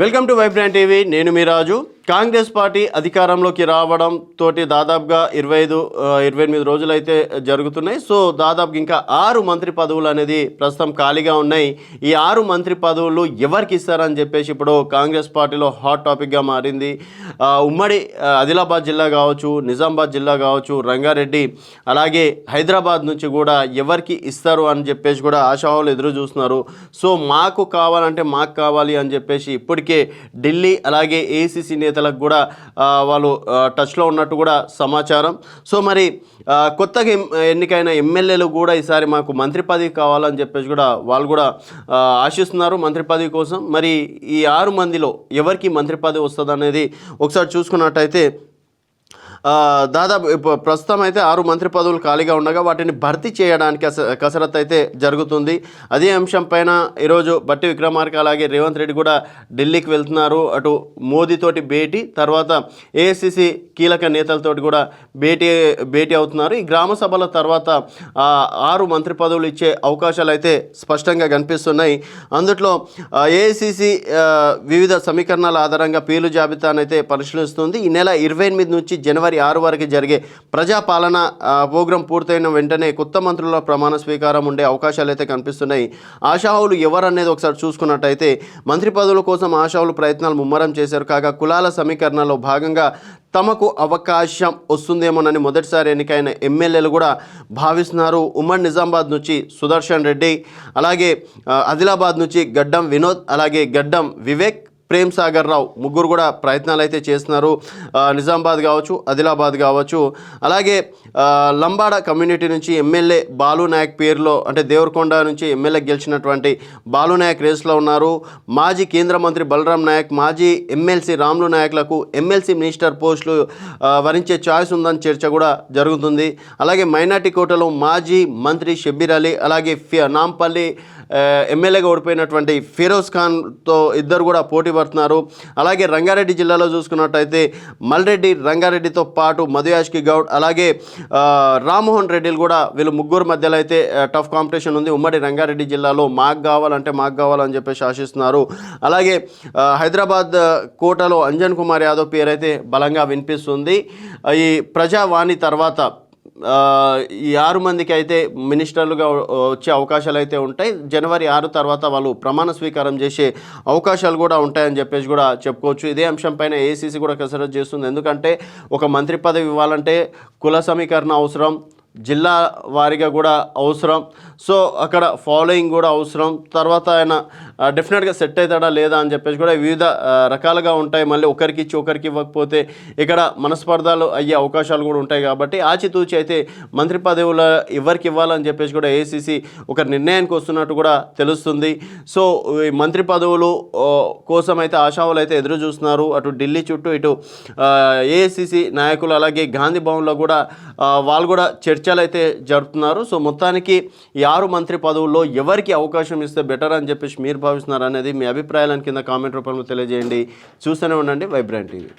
Welcome to Vibrant TV నేను మీ రాజు. Congress party అధికారంలోకి రావడం తోటి దాదాపుగా ఇరవై ఐదు ఇరవై ఎనిమిది రోజులైతే జరుగుతున్నాయి. సో దాదాపు ఇంకా ఆరు మంత్రి పదవులు అనేది ప్రస్తుతం ఖాళీగా ఉన్నాయి. ఈ ఆరు మంత్రి పదవులు ఎవరికి ఇస్తారని చెప్పేసి ఇప్పుడు కాంగ్రెస్ పార్టీలో హాట్ టాపిక్గా మారింది. ఉమ్మడి ఆదిలాబాద్ జిల్లా కావచ్చు నిజామాబాద్ జిల్లా కావచ్చు రంగారెడ్డి అలాగే హైదరాబాద్ నుంచి కూడా ఎవరికి ఇస్తారు అని చెప్పేసి కూడా ఆశావాలు ఎదురు చూస్తున్నారు. సో మాకు కావాలంటే మాకు కావాలి అని చెప్పేసి ఇప్పటికే ఢిల్లీ అలాగే ఏసీసీ నేతలకు కూడా వాళ్ళు టచ్లో ఉన్నట్టు కూడా సమాచారం. సో మరి కొత్తగా ఎన్నికైన ఎమ్మెల్యేలు కూడా ఈసారి మాకు మంత్రి పదవి కావాలని చెప్పేసి కూడా వాళ్ళు కూడా ఆశిస్తున్నారు మంత్రి పదవి కోసం. మరి ఈ ఆరు మందిలో ఎవరికి మంత్రి పదవి వస్తుంది అనేది ఒకసారి చూసుకున్నట్టయితే దాదాపు ఇప్పుడు ప్రస్తుతం అయితే ఆరు మంత్రి పదవులు ఖాళీగా ఉండగా వాటిని భర్తీ చేయడానికి కసరత్ కసరత్తు అయితే జరుగుతుంది. అదే అంశం పైన ఈరోజు బట్టి విక్రమార్క అలాగే రేవంత్ రెడ్డి కూడా ఢిల్లీకి వెళ్తున్నారు. అటు మోదీతోటి భేటీ తర్వాత ఏఐసిసి కీలక నేతలతోటి కూడా భేటీ భేటీ అవుతున్నారు. ఈ గ్రామ సభల తర్వాత ఆరు మంత్రి పదవులు ఇచ్చే అవకాశాలు అయితే స్పష్టంగా కనిపిస్తున్నాయి. అందుట్లో ఏఐసిసి వివిధ సమీకరణాల ఆధారంగా పేర్లు జాబితానైతే పరిశీలిస్తుంది. ఈ నెల ఇరవై ఎనిమిది నుంచి జనవరి ఆరు వరకు జరిగే ప్రజాపాలన ప్రోగ్రాం పూర్తయిన వెంటనే కొత్త మంత్రుల ప్రమాణ స్వీకారం ఉండే అవకాశాలు అయితే కనిపిస్తున్నాయి. ఆశావులు ఎవరనేది ఒకసారి చూసుకున్నట్టయితే మంత్రి పదవుల కోసం ఆశావులు ప్రయత్నాలు ముమ్మరం చేశారు. కాగా కులాల సమీకరణలో భాగంగా తమకు అవకాశం వస్తుందేమోనని మొదటిసారి ఎన్నికైన ఎమ్మెల్యేలు కూడా భావిస్తున్నారు. ఉమ్మడి నిజామాబాద్ నుంచి సుదర్శన్ రెడ్డి అలాగే ఆదిలాబాద్ నుంచి గడ్డం వినోద్ అలాగే గడ్డం వివేక్ ప్రేమ్ సాగర్ రావు ముగ్గురు కూడా ప్రయత్నాలు అయితే చేస్తున్నారు నిజామాబాద్ కావచ్చు ఆదిలాబాద్ కావచ్చు. అలాగే లంబాడ కమ్యూనిటీ నుంచి ఎమ్మెల్యే బాలు నాయక్ పేరులో అంటే దేవరకొండ నుంచి ఎమ్మెల్యే గెలిచినటువంటి బాలు నాయక్ రేస్లో ఉన్నారు. మాజీ కేంద్ర మంత్రి బలరాం నాయక్ మాజీ ఎమ్మెల్సీ రాములు నాయక్లకు ఎమ్మెల్సీ మినిస్టర్ పోస్టులు వరించే ఛాయిస్ ఉందని చర్చ కూడా జరుగుతుంది. అలాగే మైనార్టీ కోటలో మాజీ మంత్రి షబ్బీర్ అలీ అలాగే ఫి- నాంపల్లి ఎమ్మెల్యేగా ఓడిపోయినటువంటి ఫిరోజ్ ఖాన్తో ఇద్దరు కూడా పోటీ పడుతున్నారు అలాగే రంగారెడ్డి జిల్లాలో చూసుకున్నట్టయితే మల్రెడ్డి రంగారెడ్డితో పాటు మధుయాష్కి గౌడ్ అలాగే రామ్మోహన్ రెడ్డిలు కూడా వీళ్ళు ముగ్గురు మధ్యలో అయితే టఫ్ కాంపిటీషన్ ఉంది. ఉమ్మడి రంగారెడ్డి జిల్లాలో మాకు కావాలంటే మాకు కావాలని చెప్పేసి ఆశిస్తున్నారు. అలాగే హైదరాబాద్ కోటలో అంజన్ కుమార్ యాదవ్ పేరు అయితే బలంగా వినిపిస్తుంది. ఈ ప్రజావాణి తర్వాత ఈ ఆరు మందికి అయితే మినిస్టర్లుగా వచ్చే అవకాశాలు అయితే ఉంటాయి. జనవరి ఆరు తర్వాత వాళ్ళు ప్రమాణ స్వీకారం చేసే అవకాశాలు కూడా ఉంటాయని చెప్పేసి కూడా చెప్పుకోవచ్చు. ఇదే అంశంపైన ఏసీసీ కూడా కసరత్తు చేస్తుంది. ఎందుకంటే ఒక మంత్రి పదవి ఇవ్వాలంటే కుల సమీకరణ అవసరం జిల్లా వారీగా కూడా అవసరం. సో అక్కడ ఫాలోయింగ్ కూడా అవసరం. తర్వాత ఆయన డెఫినెట్గా సెట్ అవుతాడా లేదా అని చెప్పేసి కూడా వివిధ రకాలుగా ఉంటాయి. మళ్ళీ ఒకరికి ఇచ్చి ఒకరికి ఇవ్వకపోతే ఇక్కడ మనస్పర్ధాలు అయ్యే అవకాశాలు కూడా ఉంటాయి కాబట్టి ఆచితూచి అయితే మంత్రి పదవుల ఎవరికి ఇవ్వాలని చెప్పేసి కూడా ఏసీసీ ఒక నిర్ణయానికి వస్తున్నట్టు కూడా తెలుస్తుంది. సో ఈ మంత్రి పదవులు కోసం అయితే ఆశావులు అయితే ఎదురు చూస్తున్నారు. అటు ఢిల్లీ చుట్టూ ఇటు ఏఐసిసి నాయకులు అలాగే గాంధీ భవన్లో కూడా వాళ్ళు కూడా చర్చలు అయితే జరుపుతున్నారు. సో మొత్తానికి ఈ ఆరు మంత్రి పదవుల్లో ఎవరికి అవకాశం ఇస్తే బెటర్ అని చెప్పేసి మీరు భావిస్తున్నారు అనేది మీ అభిప్రాయాలను కింద కామెంట్ రూపంలో తెలియజేయండి. చూస్తూనే ఉండండి. Vibrant TV.